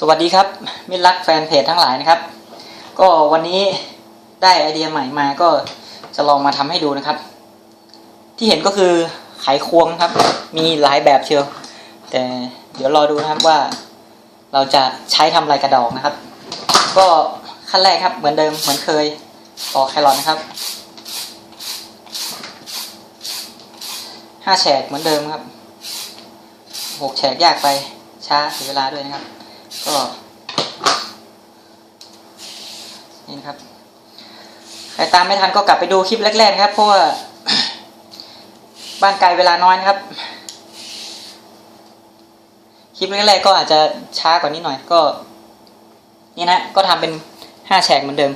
สวัสดีครับมิตรรักแฟนเพจทั้งหลายนะครับ ก็วันนี้ได้ไอเดียใหม่มาก็จะลองมาทำให้ดูนะครับ ที่เห็นก็คือไขควงครับ มีหลายแบบเชียว แต่เดี๋ยวรอดูนะครับว่า เราจะใช้ทำอะไรกระดอกนะครับ ก็ขั้นแรกครับเหมือนเดิมเหมือนเคยปอกแครอทนะครับห้าแฉกเหมือนเดิมครับหกแฉกยากไปช้าเสียเวลาด้วยนะครับ ก็ นี่ครับ ใครตามไม่ทันก็กลับไปดูคลิปแรกๆนะครับ เพราะว่าบ้านไกลเวลาน้อยนะครับ คลิปแรกๆก็อาจจะช้ากว่านี้หน่อยก็ นี่นะก็ทำเป็นห้าแฉกเหมือนเดิม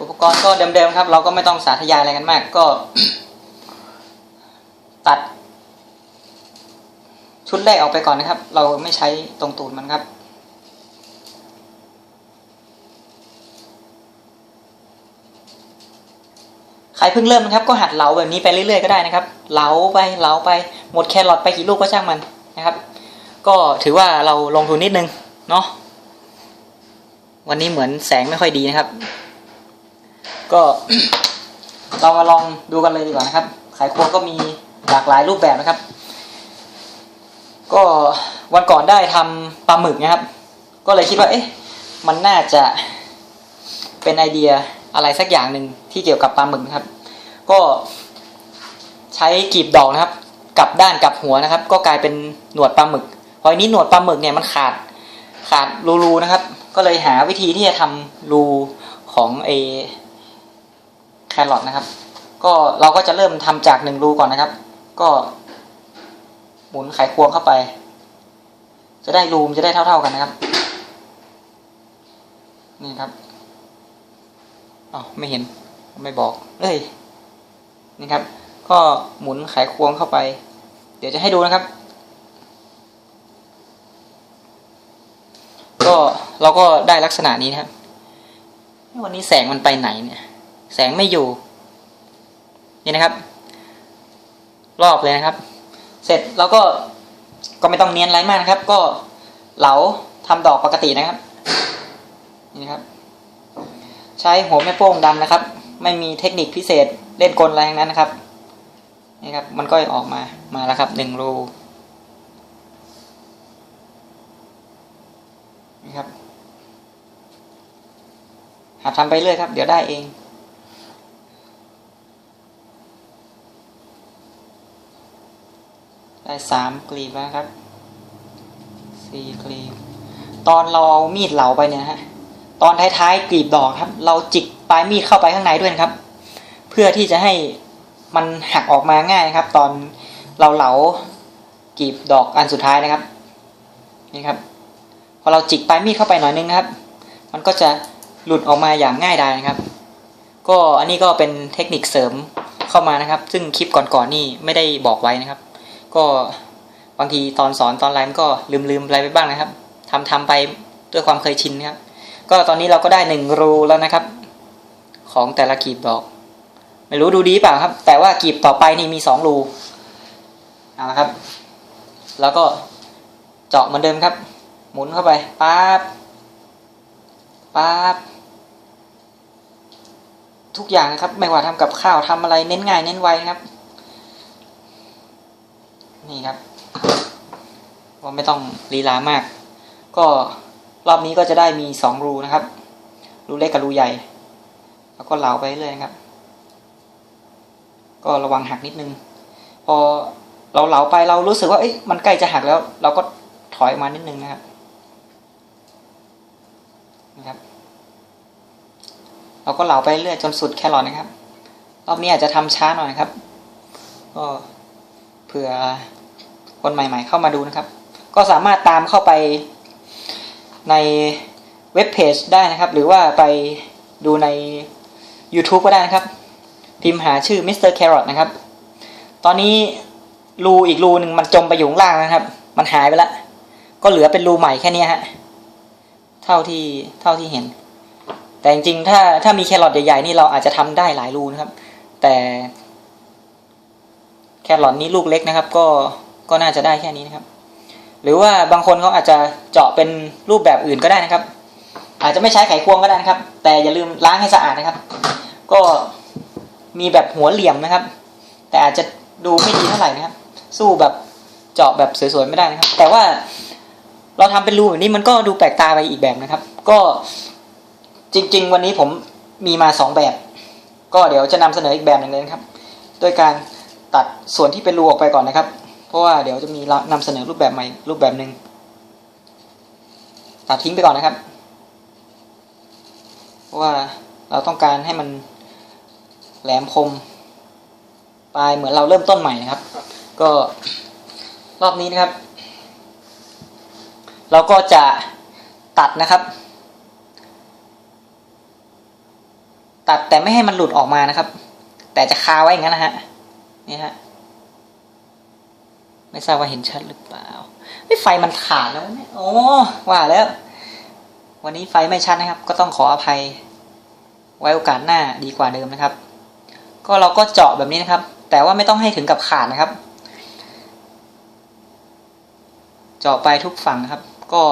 อุปกรณ์ก็เดิมๆครับ เราก็ไม่ต้องสาธยายอะไรกันมาก ก็ ตัด ชุดแรกออกไปก่อนนะครับ เราไม่ใช้ตรงตูดมันครับ ใครเพิ่งเริ่มนะครับ ก็หัดเหลาแบบนี้ไปเรื่อยๆก็ได้นะครับ เหลาไปเหลาไปหมดแครอทไปกี่ลูกก็ช่างมันนะครับ ก็ถือว่าเราลงทุนนิดนึงเนาะวันนี้เหมือนแสงไม่ค่อยดีนะครับ ก็เรามาลองดูกันเลยดีกว่านะครับไขควงก็มีหลากหลายรูปแบบนะครับ ก็วันก่อนได้ทำปลาหมึกนะครับ ก็เลยคิดว่า เอ๊ะ มันน่าจะเป็นไอเดียอะไรสักอย่างหนึ่งที่เกี่ยวกับปลาหมึกนะครับ ก็ใช้กรีบดอกนะครับกลับด้านกลับหัวนะครับ ก็กลายเป็นหนวดปลาหมึกพออันนี้หนวดปลาหมึกเนี่ยมันขาดขาดรูๆนะครับ ก็เลยหาวิธีที่จะทำรูของไอแครอทนะครับ ก็เราก็จะเริ่มทำจากหนึ่งรูก่อนนะครับ ก็ หมุนไขควงเข้าไป จะได้รูมจะได้เท่า ๆกันนะครับ นี่ครับอ๋อไม่เห็นไม่บอกเอ้ยนี่ครับ ก็หมุนไขควงเข้าไป เดี๋ยวจะให้ดูนะครับ ก็เราก็ได้ลักษณะนี้นะครับวันนี้แสงมันไปไหนเนี่ย แสงไม่อยู่ นี่นะครับ รอบเลยนะครับ เสร็จแล้วก็ก็ไม่ต้องเนียนอะไรมากนะครับ ก็เหลาทำดอกปกตินะครับนี่ครับ ใช้หัวแม่โป้งดำนะครับ ไม่มีเทคนิคพิเศษเล่นกลอะไรทั้งนั้นนะครับนี่ครับ มันก็ออกมามาแล้วครับหนึ่งรูนี่ครับหัดทำไปเรื่อยครับ เดี๋ยวได้เอง ได้สามกลีบแล้วครับสี่กลีบ ตอนเราเอามีดเหลาไปเนี่ยนะฮะตอนท้ายๆกลีบดอกครับ เราจิกปลายมีดเข้าไปข้างในด้วยครับ เพื่อที่จะให้มันหักออกมาง่ายครับ ตอนเราเหลากลีบดอกอันสุดท้ายนะครับนี่ครับ พอเราจิกปลายมีดเข้าไปหน่อยนึงนะครับ มันก็จะหลุดออกมาอย่างง่ายดายนะครับ ก็อันนี้ก็เป็นเทคนิคเสริมเข้ามานะครับ ซึ่งคลิปก่อนๆนี่ไม่ได้บอกไว้นะครับ ก็บางทีตอนสอนตอนไลฟ์ก็ลืมๆอะไรไปบ้างนะครับทำทำไปด้วยความเคยชินนะครับ ก็ตอนนี้เราก็ได้หนึ่งรูแล้วนะครับ ของแต่ละกลีบดอก ไม่รู้ดูดีเปล่าครับ แต่ว่ากลีบต่อไปนี่มีสองรูเอาละครับ แล้วก็เจาะเหมือนเดิมครับ หมุนเข้าไปปั๊บปั๊บทุกอย่างนะครับ ไม่ว่าทำกับข้าวทำอะไรเน้นง่าย เน้นไวนะครับ นี่ครับว่าไม่ต้องลีลามาก ก็รอบนี้ก็จะได้มีสองรูนะครับ รูเล็กกับรูใหญ่ แล้วก็เหลาไปเรื่อยนะครับ ก็ระวังหักนิดนึง พอเราเหลาไปเรารู้สึกว่าเอ้ยมันใกล้จะหักแล้ว เราก็ถอยมานิดนึงนะครับนะครับ เราก็เหลาไปเรื่อยจนสุดแครอทนะครับ รอบนี้อาจจะทำช้าหน่อยนะครับ ก็ เผื่อคนใหม่ ๆ เข้ามาดูนะครับ ก็สามารถตามเข้าไปในเว็บเพจได้นะครับ หรือว่าไปดูใน YouTube ก็ได้นะครับ พิมพ์หาชื่อ Mr. Carrot นะครับ ตอนนี้รูอีกรูหนึ่งมันจมไปอยู่ล่างนะครับ มันหายไปแล้วก็เหลือเป็นรูใหม่แค่นี้ฮะ เท่าที่เท่าที่เห็น แต่จริงๆ ถ้าถ้ามีแครอทใหญ่ๆ นี่เราอาจจะทำได้หลายรูนะครับ แต่ แครอทนี้ลูกเล็กนะครับ ก็ก็น่าจะได้แค่นี้นะครับ หรือว่าบางคนเขาอาจจะเจาะเป็นรูปแบบอื่นก็ได้นะครับ อาจจะไม่ใช้ไขควงก็ได้นะครับ แต่อย่าลืมล้างให้สะอาดนะครับ ก็มีแบบหัวเหลี่ยมนะครับ แต่อาจจะดูไม่ดีเท่าไหร่นะครับ สู้แบบเจาะแบบสวยๆไม่ได้นะครับ แต่ว่าเราทำเป็นรูแบบนี้มันก็ดูแปลกตาไปอีกแบบนะครับ ก็จริง ๆ วันนี้ผมมีมาสองแบบ ก็เดี๋ยวจะนำเสนออีกแบบหนึ่งเลยนะครับ โดยการ ตัดส่วนที่เป็นรูออกไปก่อนนะครับ เพราะว่าเดี๋ยวจะมีนำเสนอรูปแบบใหม่รูปแบบหนึ่งตัดทิ้งไปก่อนนะครับ เพราะว่าเราต้องการให้มันแหลมคมปลายเหมือนเราเริ่มต้นใหม่นะครับ ก็รอบนี้นะครับ เราก็จะตัดนะครับ ตัดแต่ไม่ให้มันหลุดออกมานะครับ แต่จะคาไว้อย่างนั้นนะฮะ นี่ฮะ ไม่ทราบว่าเห็นชัดหรือเปล่าไม่ไฟมันขาดแล้วเนี่ยโอ้ว่าแล้ว วันนี้ไฟไม่ชัดนะครับ ก็ต้องขออภัย ไว้โอกาสหน้าดีกว่าเดิมนะครับ ก็เราก็เจาะแบบนี้นะครับ แต่ว่าไม่ต้องให้ถึงกับขาดนะครับ เจาะไปทุกฝั่งครับ ก็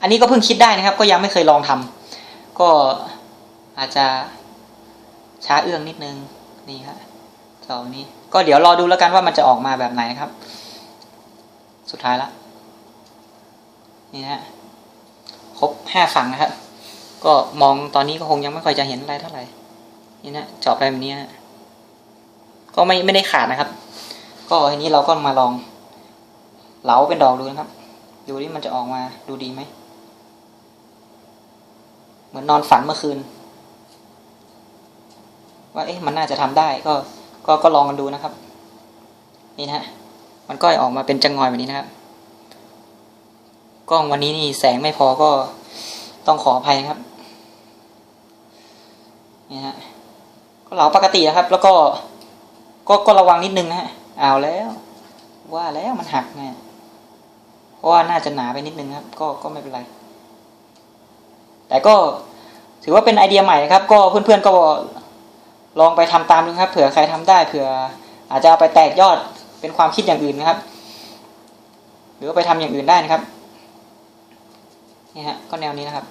อันนี้ก็เพิ่งคิดได้นะครับ ก็ยังไม่เคยลองทำก็อาจจะช้าเอื้องนิดนึงนี่ครับ เจาะนี้ ก็เดี๋ยวรอดูแล้วกันว่ามันจะออกมาแบบไหนนะครับ สุดท้ายละนี่ฮะครบห้าฝั่งนะครับก็มองตอนนี้ก็คงยังไม่ค่อยจะเห็นอะไรเท่าไหร่นี่นะจาะไปแบบนี้นะก็ไม่ไม่ได้ขาดนะครับ ก็ทีนี้เราก็มาลองเหลาเป็นดอกดูนะครับ ดูที่มันจะออกมาดูดีไหมเหมือนนอนฝันเมื่อคืน ว่าเอ๊ะมันน่าจะทำได้ก็ ก็ก็ลองกันดูนะครับ นี่นะมันก็ออกมาเป็นจังงอยแบบนี้นะครับ กล้องวันนี้นี่แสงไม่พอก็ต้องขออภัยนะครับ นี่ฮะก็เหลาปกตินะครับ แล้วก็ก็ก็ระวังนิดนึงนะฮะเอาแล้ว ว่าแล้วมันหักไงเพราะว่าน่าจะหนาไปนิดนึงครับ ก็ก็ไม่เป็นไร แต่ก็ถือว่าเป็นไอเดียใหม่นะครับ ก็เพื่อนๆก็ ลองไปทำตามดูครับ เผื่อใครทำได้ เผื่ออาจจะเอาไปแตกยอดเป็นความคิดอย่างอื่นนะครับ หรือว่าไปทำอย่างอื่นได้นะครับนี่ฮะก็แนวนี้นะครับ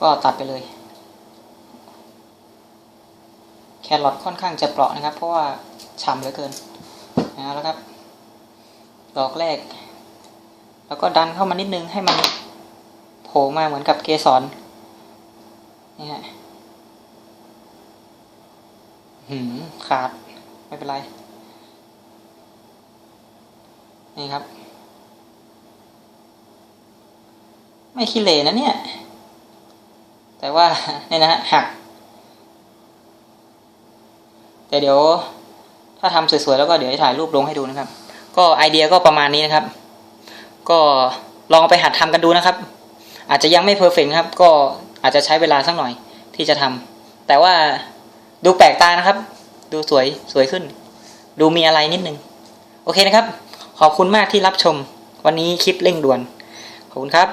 ก็ตัดไปเลยแครอทค่อนข้างจะเปราะนะครับ เพราะว่าฉ่ำเหลือเกินนะแล้วครับ ดอกแรก แล้วก็ดันเข้ามานิดนึงให้มันโผล่มาเหมือนกับเกสรนี่ฮะ หืมขาด ไม่เป็นไร นี่ครับ ไม่ขี้เหร่นะเนี่ย แต่ว่าเนี่ยนะฮะหัก แต่เดี๋ยว ถ้าทำสวยๆแล้วก็เดี๋ยวจะถ่ายรูปลงให้ดูนะครับ ก็ไอเดียก็ประมาณนี้นะครับ ก็ลองไปหัดทำกันดูนะครับ อาจจะยังไม่เพอร์เฟกครับ ก็อาจจะใช้เวลาสักหน่อยที่จะทำแต่ว่า ดูแปลกตานะครับ ดูสวยสวยขึ้น ดูมีอะไรนิดนึง โอเคนะครับ ขอบคุณมากที่รับชม วันนี้คลิปเร่งด่วน ขอบคุณครับ